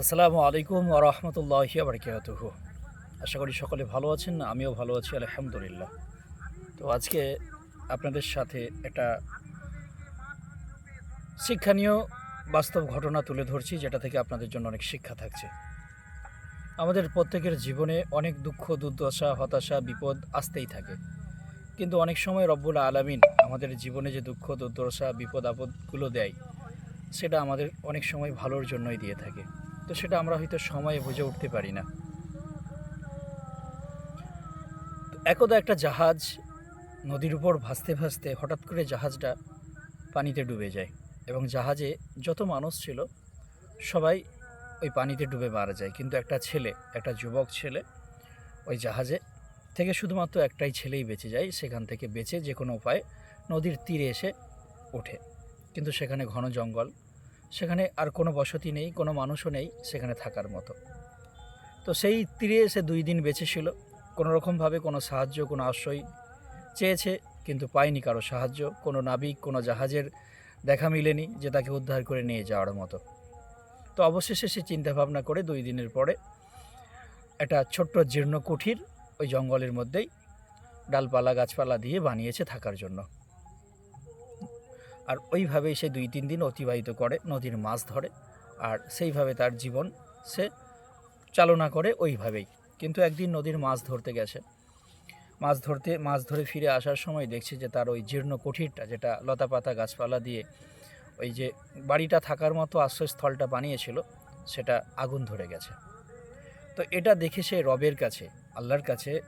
আসসালামু আলাইকুম ওরহমতুল্লাহ বারকাতুহ। আশা করি সকলে ভালো আছেন, আমিও ভালো আছি, আলহামদুলিল্লাহ। তো আজকে আপনাদের সাথে একটা শিক্ষণীয় বাস্তব ঘটনা তুলে ধরছি, যেটা থেকে আপনাদের জন্য অনেক শিক্ষা থাকছে। আমাদের প্রত্যেকের জীবনে অনেক দুঃখ, দুর্দশা, হতাশা, বিপদ আসতেই থাকে। কিন্তু অনেক সময় রব্বুল আলামিন আমাদের জীবনে যে দুঃখ, দুর্দশা, বিপদ, আপদগুলো দেয়, সেটা আমাদের অনেক সময় ভালোর জন্যই দিয়ে থাকে। তো সেটা আমরা হয়তো সময়ে বুঝে উঠতে পারি না। একদা একটা জাহাজ নদীর উপর ভাসতে ভাসতে হঠাৎ করে জাহাজটা পানিতে ডুবে যায় এবং জাহাজে যত মানুষ ছিল, সবাই ওই পানিতে ডুবে মারা যায়। কিন্তু একটা ছেলে, একটা যুবক ছেলে ওই জাহাজে থেকে শুধুমাত্র একটাই ছেলেই বেঁচে যায়, সেখান থেকে বেঁচে যে কোনো উপায়ে নদীর তীরে এসে ওঠে। কিন্তু সেখানে ঘন জঙ্গল সেখানে আর কোনো বসতি নেই, কোনো মানুষও নেই সেখানে থাকার মতো। তো সেই তীরে এসে দুই দিন বেঁচে ছিল কোনো রকমভাবে কোনো সাহায্য, কোনো আশ্রয় চেয়েছে, কিন্তু পায়নি কারও সাহায্য। কোনো নাবিক, কোনো জাহাজের দেখা মিলেনি যে তাকে উদ্ধার করে নিয়ে যাওয়ার মতো। তো অবশেষে সে চিন্তাভাবনা করে দুই দিনের পরে একটা ছোট্ট জীর্ণ কুঠির ওই জঙ্গলের মধ্যেই ডালপালা, গাছপালা দিয়ে বানিয়েছে থাকার জন্য। আর ওইভাবেই সে দুই তিন দিন অতিবাহিত করে, নদীর মাছ ধরে। আর সেইভাবে তার জীবন সে চালনা করে ওইভাবেই। কিন্তু একদিন নদীর মাছ ধরতে গেছে। মাছ ধরতে, মাছ ধরে ফিরে আসার সময় দেখছে যে তার ওই জীর্ণ কুঠিরটা, যেটা লতাপাতা গাছপালা দিয়ে ওই যে বাড়িটা থাকার মতো আশ্রয়স্থলটা বানিয়েছিল, সেটা আগুন ধরে গেছে। তো এটা দেখে সে রবের কাছে, আল্লাহর কাছে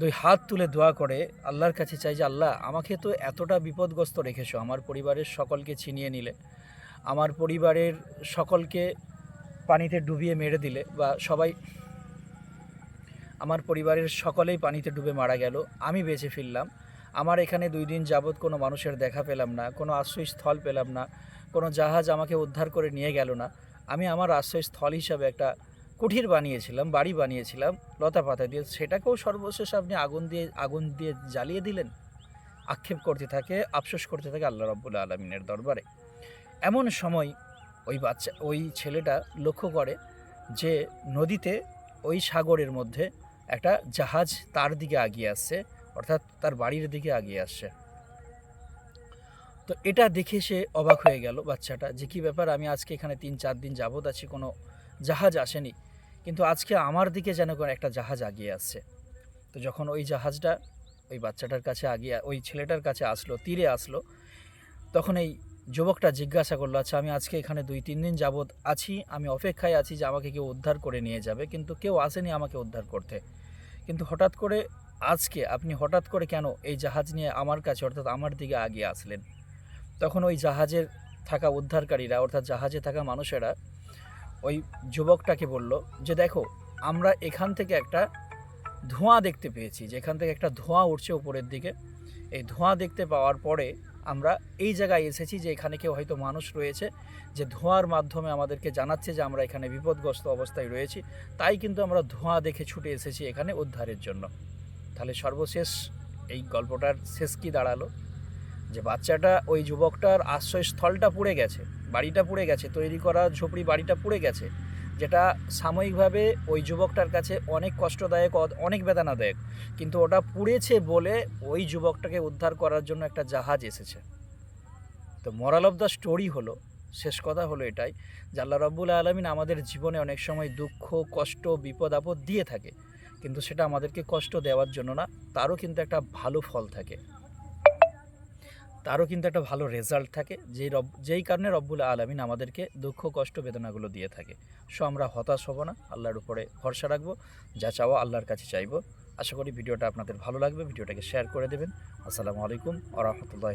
দুই হাত তুলে দোয়া করে, আল্লাহর কাছে চাই যে, আল্লাহ, আমাকে তো এতটা বিপদগ্রস্ত রেখেছো, আমার পরিবারের সকলকে ছিনিয়ে নিলে। আমার পরিবারের সকলকে পানিতে ডুবিয়ে মেরে দিলে বা সবাই, আমার পরিবারের সকলেই পানিতে ডুবে মারা গেল, আমি বেঁচে ফিরলাম। আমার এখানে দুই দিন যাবৎ কোনো মানুষের দেখা পেলাম না, কোনো আশ্রয়স্থল পেলাম না, কোনো জাহাজ আমাকে উদ্ধার করে নিয়ে গেল না। আমি আমার আশ্রয়স্থল হিসাবে একটা কুঠির বানিয়েছিলাম, বাড়ি বানিয়েছিলাম, লতা পাতা দিয়ে। সেটাকেও সর্বশেষ আপনি আগুন দিয়ে আগুন দিয়ে জ্বালিয়ে দিলেন। আক্ষেপ করতে থাকে, আফসোস করতে থাকে আল্লাহ রব্বুল আলমিনের দরবারে। এমন সময় ওই বাচ্চা, ওই ছেলেটা লক্ষ্য করে যে নদীতে ওই সাগরের মধ্যে একটা জাহাজ তার দিকে আগিয়ে আসছে, অর্থাৎ তার বাড়ির দিকে আগিয়ে আসছে। তো এটা দেখে সে অবাক হয়ে গেল বাচ্চাটা, যে কী ব্যাপার, আমি আজকে এখানে তিন, চার দিন যাবৎ আছি, কোনো জাহাজ আসেনি। কিন্তু আজকে আমার দিকে যেন একটা জাহাজ আগিয়ে আসছে। তো যখন ওই জাহাজটা, ওই বাচ্চাটার কাছে আগিয়ে, ওই ছেলেটার কাছে আসলো, তীরে আসলো, তখন এই যুবকটা জিজ্ঞাসা করল আচ্ছা আমি আজকে এখানে দুই, তিন দিন যাবৎ আছি, আমি অপেক্ষায় আছি যে আমাকে কেউ উদ্ধার করে নিয়ে যাবে, কিন্তু কেউ আসেনি আমাকে উদ্ধার করতে। কিন্তু হঠাৎ করে আজকে আপনি হঠাৎ করে কেন এই জাহাজ নিয়ে আমার কাছে, অর্থাৎ আমার দিকে আগিয়ে আসলেন? তখন ওই জাহাজের থাকা উদ্ধারকারীরা, অর্থাৎ জাহাজে থাকা মানুষেরা ওই যুবকটাকে বলল যে, দেখো, আমরা এখান থেকে একটা ধোঁয়া দেখতে পেয়েছি, যেখান থেকে একটা ধোঁয়া উঠছে উপরের দিকে। এই ধোঁয়া দেখতে পাওয়ার পরে আমরা এই জায়গায় এসেছি যে, এখানে কেউ হয়তো মানুষ রয়েছে, যে ধোঁয়ার মাধ্যমে আমাদেরকে জানাচ্ছে যে, আমরা এখানে বিপদগ্রস্ত অবস্থায় রয়েছি। তাই কিন্তু আমরা ধোঁয়া দেখে ছুটে এসেছি এখানে উদ্ধারের জন্য। তাহলে সর্বশেষ এই গল্পটার শেষ কি দাঁড়াল? যে বাচ্চাটা ওই যুবকটার আশ্রয়স্থলটা পুড়ে গেছে। বাড়িটা পুড়ে গেছে, তৈরি করা ঝুপড়ি বাড়িটা পুড়ে গেছে, যেটা সাময়িকভাবে ওই যুবকটার কাছে অনেক কষ্টদায়ক অনেক বেদনাদায়ক। কিন্তু ওটা পুড়েছে বলে ওই যুবকটাকে উদ্ধার করার জন্য একটা জাহাজ এসেছে। তো মরাল অফ দ্য স্টোরি হলো, শেষ কথা হলো এটাই, যে আল্লাহ রব্বুল আলমিন আমাদের জীবনে অনেক সময় দুঃখ, কষ্ট, বিপদ, আপদ দিয়ে থাকে। কিন্তু সেটা আমাদেরকে কষ্ট দেওয়ার জন্য না, তারও কিন্তু একটা ভালো ফল থাকে। তারও কিন্তু একটা ভালো রেজাল্ট থাকে, যেই রব, যেই কারণে রব্বুল আলমিন আমাদেরকে দুঃখ, কষ্ট, বেদনাগুলো দিয়ে থাকে। সো আমরা হতাশ হব না, আল্লাহর উপরে ভরসা রাখব, যা চাওয়া আল্লাহর কাছে চাইব। আশা করি ভিডিওটা আপনাদের ভালো লাগবে, ভিডিওটাকে শেয়ার করে দেবেন। আসসালামু আলাইকুম আ রহমতুল্লাহ